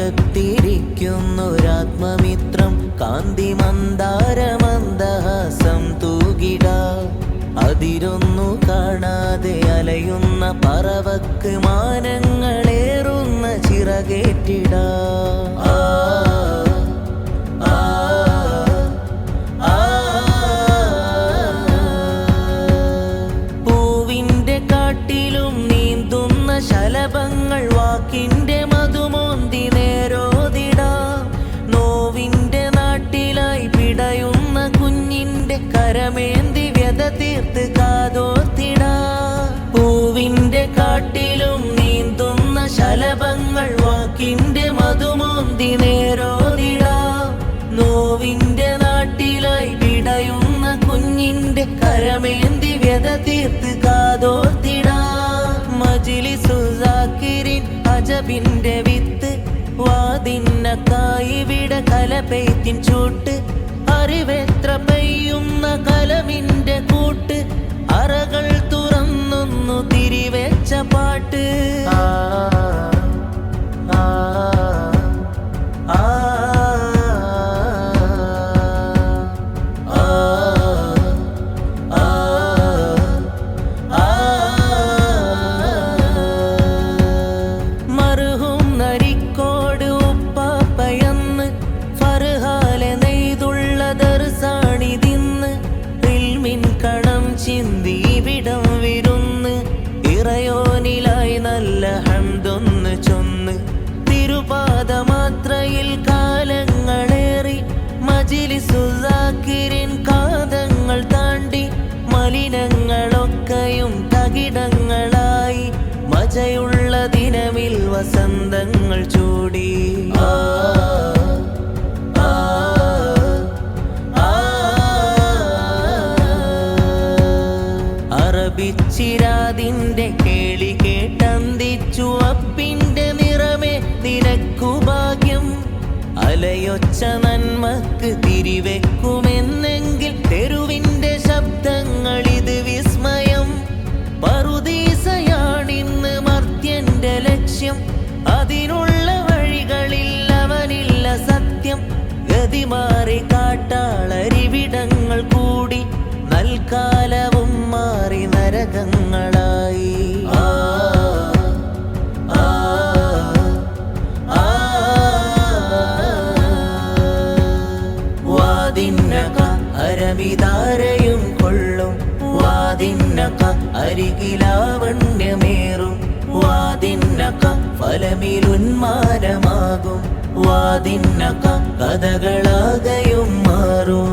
അകത്തിരിക്കുന്നൊരാത്മമിത്രം കാന്തി മന്ദാരമന്ദഹാസം തൂകിട. അതിരൊന്നു കാണാതെ അലയുന്ന പറവക്ക് മാനങ്ങളേറുന്ന ചിറകേറ്റിട. ആ ശലഭങ്ങൾ വാക്കിന്റെ മധുമോന്തിനെ വ്യത കാതോർത്തിട. പൂവിന്റെ കാട്ടിലും നീന്തുന്ന ശലഭങ്ങൾ വാക്കിന്റെ മധുമോന്തി നേരോതിട. നോവിന്റെ നാട്ടിലായി വിടയുന്ന കുഞ്ഞിന്റെ കരമേന്തി വ്യത തീർത്ത് കാതോർത്തിട. മജിലി സുസാക്കിരിൻ അജബിന്റെ വിത്ത് വാതിന്നക്കായിവിട കലപെയ്ത്തിൻ ചൂട്ട്. അറിവെത്ര മജിലിസുസാക്കിരിൻ കാതങ്ങൾ താണ്ടി മലിനങ്ങളൊക്കെയും തകിടങ്ങളായി മജയുള്ള ദിനമിൽ വസന്തങ്ങൾ ചൂടി. അറബിച്ചിരാതിന്റെ കേളി കേട്ടന്തിച്ചു അപ്പിന്റെ അലയൊച്ച നന്മക്ക് തിരിവെക്കുമെന്നെങ്കിൽ തെരുവിന്റെ ശബ്ദങ്ങൾ ഇത് വിസ്മയം. പറുദീസയാണിന്ന് മർത്യന്റെ ലക്ഷ്യം. അതിനുള്ള വഴികളിൽ അവനില്ല സത്യം. ഗതി മാറി വാതിന്നക അരികിലാവണ്യമേറും. വാതിന്നക്ക ഫലമിലുന്മാരമാകും. വാദിന്നക കഥകളാകയും മാറും.